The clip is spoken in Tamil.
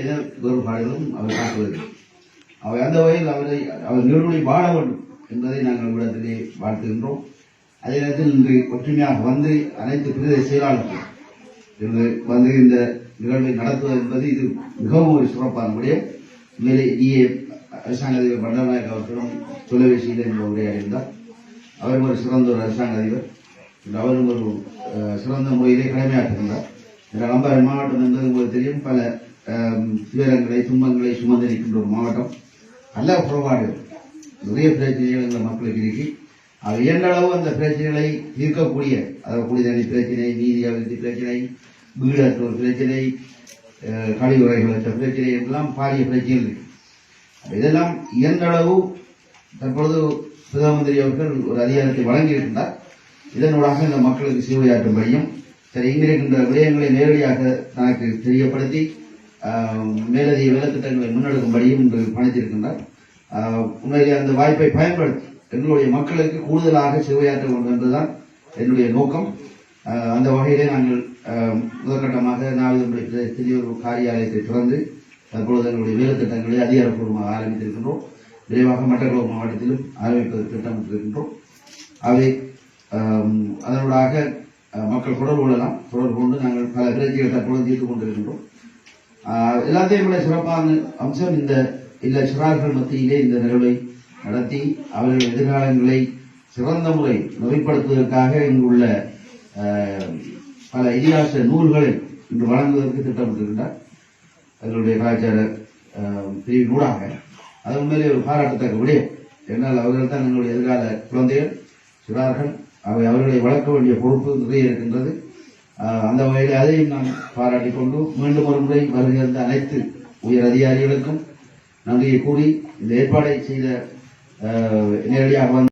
இன வேறுபாடுகளும் அவர் காட்டுவது அவர் அந்த வகையில் அவரை அவர் நிறுவனி வாழ வேண்டும் என்பதை நாங்கள் விடத்திலே வாழ்த்துகின்றோம். அதே நேரத்தில் இன்று ஒற்றுமையாக வந்து அனைத்து பிரதேச செயலாளர்கள் இன்று வந்து இந்த நிகழ்வை நடத்துவது என்பது இது மிகவும் ஒரு சிறப்பான விடயம். மேலே இஏ அரசாங்க அதிபர் பண்டநாயக் அவர்களும் தொலைபேசியில் என்ற உரையாடியிருந்தார் அவர் ஒரு சிறந்த ஒரு அரசாங்க அதிபர். அவரும் ஒரு சிறந்த முறையிலே கடமையாற்றிருந்தார் இந்த நம்பர் மாவட்டம் என்பது உங்களுக்கு தெரியும் பல துயரங்களை துன்பங்களை சுமந்திருக்கின்ற ஒரு மாவட்டம். நல்ல குறைபாடு நிறைய பிரச்சனைகள் இந்த மக்களுக்கு இருக்கு. அது இயன்ற அளவு அந்த பிரச்சனைகளை தீர்க்கக்கூடிய அதாவது குடிதண்ணி பிரச்சனை நீதி அபிவிருத்தி பிரச்சனை வீடற்றோர் பிரச்சனை அஹ், கழிவுறைகளற்ற பிரச்சனை எல்லாம் பாரிய பிரச்சனைகள் இருக்கு. இதெல்லாம் இயன்ற அளவு தற்பொழுது பிரதம மந்திரி அவர்கள் ஒரு அதிகாரத்தை வழங்கியிருக்கின்றார் இதனூடாக இந்த மக்களுக்கு சேவையாற்றும்படியும் சரி இங்கிருக்கின்ற விடயங்களை நேரடியாக தனக்கு தெரியப்படுத்தி மேலதிக வேலைத்திட்டங்களை முன்னெடுக்கும்படியும் இன்று பணித்திருக்கின்றார். உண்மையிலே அந்த வாய்ப்பை பயன்படுத்தி எங்களுடைய மக்களுக்கு கூடுதலாக சேவையாற்ற வேண்டும் என்பதுதான் என்னுடைய நோக்கம். அந்த வகையிலே நாங்கள் முதற்கட்டமாக நாவிதம்பள்ளி பிரதேசத்தில் காரியாலயத்தை திறந்து தற்பொழுது எங்களுடைய வேலைத்திட்டங்களை அதிகாரப்பூர்வமாக ஆரம்பித்திருக்கின்றோம். விரைவாக மட்டக்களப்பு மாவட்டத்திலும் ஆரம்பிப்பதற்கு திட்டமிட்டிருக்கின்றோம். அவை அதனூடாக மக்கள் தொடர்பு கொள்ளலாம். தொடர்பு கொண்டு நாங்கள் பல பிரச்சனைகளை தற்பொழுது தீர்த்து கொண்டிருக்கின்றோம். எல்லாத்தையும் விட சிறப்பான அம்சம் இந்த இல்லை சிறார்கள் மத்தியிலே இந்த நிகழ்வை நடத்தி அவர்கள் எதிர்காலங்களை சிறந்த முறை நெறிப்படுத்துவதற்காக இங்குள்ள பல இதிகாச நூல்களை இன்று வழங்குவதற்கு திட்டமிட்டிருக்கின்றார் எங்களுடைய கலாச்சார பிரிவின் பிரிவினூடாக அது உண்மையிலே ஒரு பாராட்டத்தக்க விடயம் என்னால் அவர்கள் தான் எங்களுடைய எதிர்கால குழந்தைகள் சிறார்கள். அவை அவர்களை வளர்க்க வேண்டிய பொறுப்பு நிறைய இருக்கின்றது. அந்த வகையில் அதையும் நான் பாராட்டி கொண்டு மீண்டும் ஒரு முறை வருகின்ற அனைத்து உயர் அதிகாரிகளுக்கும் நன்றியை கூறி இந்த ஏற்பாடை செய்த நேரடியாக வந்து